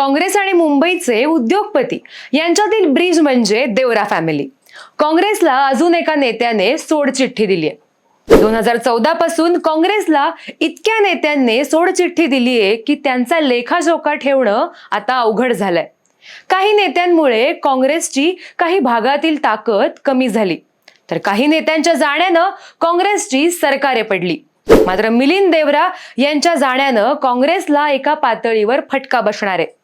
काँग्रेस आणि मुंबईचे उद्योगपती. यांच्यातील ब्रिज म्हणजे देवरा फॅमिली काँग्रेसला अजून एका नेत्याने सोडचिठ्ठी दिली आहे. दोन हजार चौदा पासून काँग्रेसला इतक्या नेत्यांनी सोडचिठ्ठी दिली आहे की त्यांचा लेखाजोखा ठेवणं आता अवघड झालंय. काही नेत्यांमुळे काँग्रेसची काही भागातील ताकद कमी झाली. तर काही नेत्यांच्या जाण्यानं काँग्रेसची सरकारे पडली. मात्र मिलिंद देवरा यांच्या जाण्यानं काँग्रेसला एका पातळीवर फटका बसणार आहे.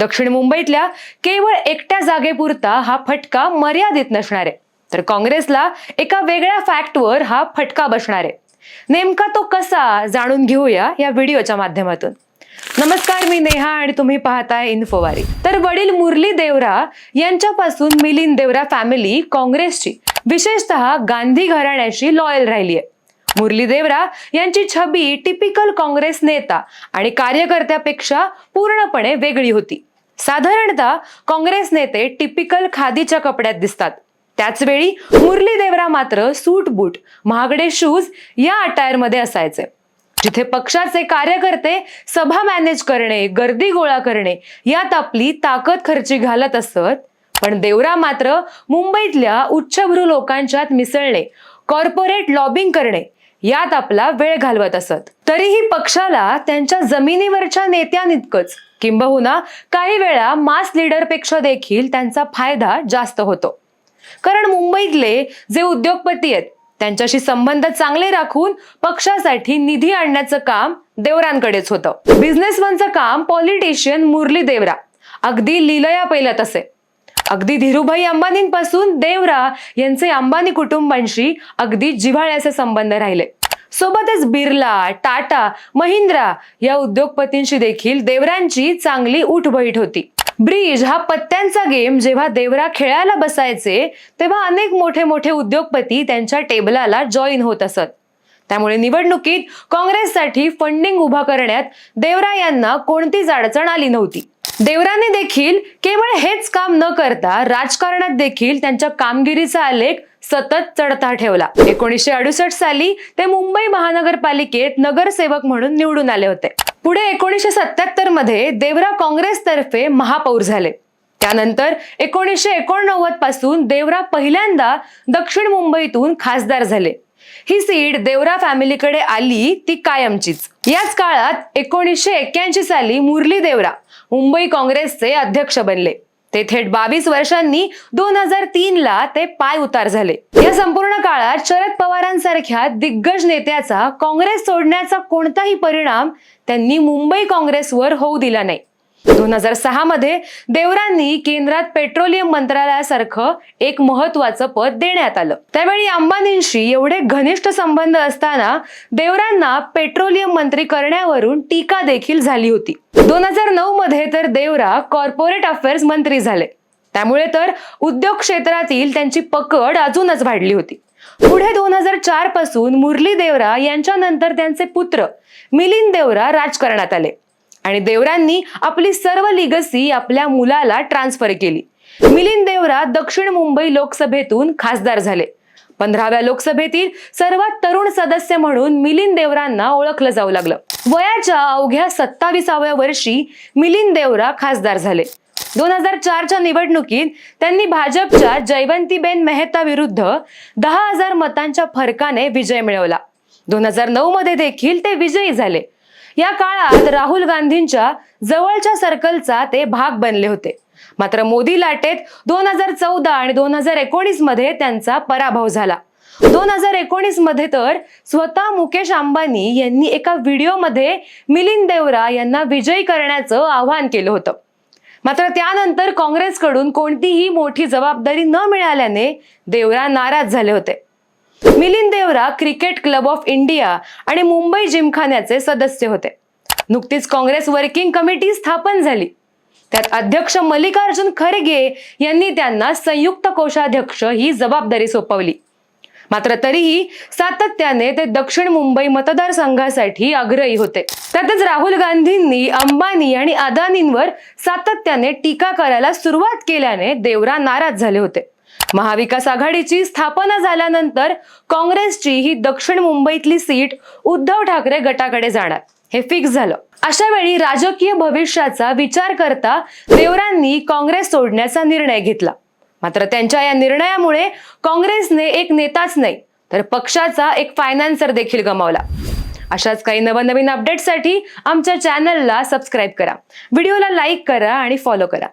दक्षिण मुंबईतल्या केवळ एकट्या जागेपुरता हा फटका मर्यादित नसणार आहे. तर काँग्रेसला एका वेगळ्या फॅक्टवर हा फटका बसणार आहे. नेमका तो कसा जाणून घेऊया या व्हिडिओच्या माध्यमातून. नमस्कार मी नेहा आणि तुम्ही पाहताय इन्फोवारी. तर वडील मुरली देवरा यांच्यापासून मिलिंद देवरा फॅमिली काँग्रेसची. विशेषतः गांधी घराण्याशी लॉयल राहिली आहे मुरली देवरा यांची छबी टिपिकल काँग्रेस नेता आणि कार्यकर्त्यापेक्षा पूर्णपणे वेगळी होती. साधारणतः काँग्रेस नेते टिपिकल खादीच्या कपड्यात दिसतात. त्याचवेळी मुरली देवरा मात्र सूट बूट महागडे शूज या अटायरमध्ये असायचे. जिथे पक्षाचे कार्यकर्ते सभा मॅनेज करणे गर्दी गोळा करणे यात आपली ताकद खर्ची घालत असत पण देवरा मात्र मुंबईतल्या उच्चभ्रू लोकांच्यात मिसळणे कॉर्पोरेट लॉबिंग करणे यात आपला वेळ घालवत असत. तरीही पक्षाला त्यांच्या जमिनीवरच्या नेत्यांइतकंच किंबहुना काही वेळा मास लीडरपेक्षा देखील त्यांचा फायदा जास्त होतो. कारण मुंबईतले जे उद्योगपती आहेत त्यांच्याशी संबंध चांगले राखून पक्षासाठी निधी आणण्याचं काम देवरांकडेच होतं. बिझनेसमनचं काम पॉलिटिशियन मुरली देवरा अगदी लिलया पहिल्यात असे. अगदी धीरूभाई अंबानींपासून देवरा यांचे अंबानी कुटुंबांशी अगदी जिव्हाळ्याचे संबंध राहिले. सोबतच बिर्ला टाटा महिंद्रा या उद्योगपतींशी देखील देवरांची चांगली उठबैठ होती. ब्रिज हा पत्त्यांचा गेम जेव्हा देवरा खेळायला बसायचे तेव्हा अनेक मोठे मोठे उद्योगपती त्यांच्या टेबलाला जॉईन होत असत. त्यामुळे निवडणुकीत काँग्रेससाठी फंडिंग उभा करण्यात देवरा यांना कोणतीच अडचण आली नव्हती. देवराने देखील केवळ हेच काम न करता राजकारणात देखील त्यांच्या कामगिरीचा आलेख सतत चढता ठेवला. एकोणीसशे अडुसष्ट साली ते मुंबई महानगरपालिकेत नगरसेवक म्हणून निवडून आले होते. पुढे एकोणीसशे सत्याहत्तरमध्ये देवरा काँग्रेसतर्फे महापौर झाले. त्यानंतर एकोणीसशे एकोणनव्वदपासून देवरा पहिल्यांदा दक्षिण मुंबईतून खासदार झाले. ही सीड देवरा फॅमिलीकडे आली ती कायमचीच. याच काळात एकोणीसशे एक्क्याऐंशी साली मुरली देवरा मुंबई काँग्रेसचे अध्यक्ष बनले. ते थेट बावीस वर्षांनी दोन हजार तीन ला ते पाय उतार झाले. या संपूर्ण काळात शरद पवारांसारख्या दिग्गज नेत्याचा काँग्रेस सोडण्याचा कोणताही परिणाम त्यांनी मुंबई काँग्रेसवर होऊ दिला नाही. दोन हजार सहा मध्ये देवरांनी केंद्रात पेट्रोलियम मंत्रालयासारखं एक महत्वाचं पद देण्यात आलं. त्यावेळी अंबानींशी एवढे घनिष्ठ संबंध असताना देवरांना पेट्रोलियम मंत्री करण्यावरून टीका देखील झाली होती. दोन हजार नऊ मध्ये तर देवरा कॉर्पोरेट अफेअर्स मंत्री झाले. त्यामुळे तर उद्योग क्षेत्रातील त्यांची पकड अजूनच वाढली होती. पुढे दोन हजार चारपासून मुरली देवरा यांच्यानंतर त्यांचे पुत्र मिलिंद देवरा राजकारणात आले. आणि देवरांनी आपली सर्व लिगसी आपल्या मुलाला ट्रान्सफर केली. मिलिंद देवरा दक्षिण मुंबई लोकसभेतून खासदार झाले. पंधराव्या लोकसभेतील सर्वात तरुण सदस्य म्हणून मिलिंद देवरांना ओळखलं जाऊ लागलं. वयाच्या अवघ्या सत्तावीसाव्या वर्षी मिलिंद देवरा खासदार झाले. दोन हजार चारच्या निवडणुकीत त्यांनी भाजपच्या जयवंतीबेन मेहता विरुद्ध दहा हजार मतांच्या फरकाने विजय मिळवला. दोन हजार नऊ मध्ये देखील ते विजयी झाले. या काळात राहुल गांधींच्या जवळच्या सर्कलचा ते भाग बनले होते. मात्र मोदी लाटेत दोन हजार चौदा आणि दोन हजार एकोणीसमध्ये त्यांचा पराभव झाला. दोन हजार एकोणीसमध्ये तर स्वतः मुकेश अंबानी यांनी एका व्हिडिओमध्ये मिलिंद देवरा यांना विजयी करण्याचं आवाहन केलं होतं. मात्र त्यानंतर काँग्रेसकडून कोणतीही मोठी जबाबदारी न मिळाल्याने देवरा नाराज झाले होते. Milind Deora cricket club of India आणि मुंबई जिमखान्याचे सदस्य होते. नुकतीच काँग्रेस वर्किंग कमिटी स्थापन झाली. त्यात अध्यक्ष मल्लिकार्जुन खरगे यांनी त्यांना संयुक्त कोषाध्यक्ष ही जबाबदारी सोपवली. मात्र तरीही सातत्याने ते दक्षिण मुंबई मतदारसंघासाठी आग्रही होते. त्यातच राहुल गांधींनी अंबानी आणि अदानींवर सातत्याने टीका करायला सुरुवात केल्याने देवरा नाराज झाले होते. महाविकास आघाडीची स्थापना झाल्यानंतर काँग्रेसची ही दक्षिण मुंबईतली सीट उद्धव ठाकरे गटाकडे जाणार. हे फिक्स झालं. अशा वेळी राजकीय भविष्याचा विचार करता देवरांनी काँग्रेस सोडण्याचा निर्णय घेतला. मात्र त्यांच्या या निर्णयामुळे काँग्रेसने एक नेताच नाही तर पक्षाचा एक फायनान्सर देखील गमावला. अशाच काही नवनवीन अपडेटसाठी आमच्या चॅनलला सबस्क्राईब करा. व्हिडिओला लाईक करा आणि फॉलो करा.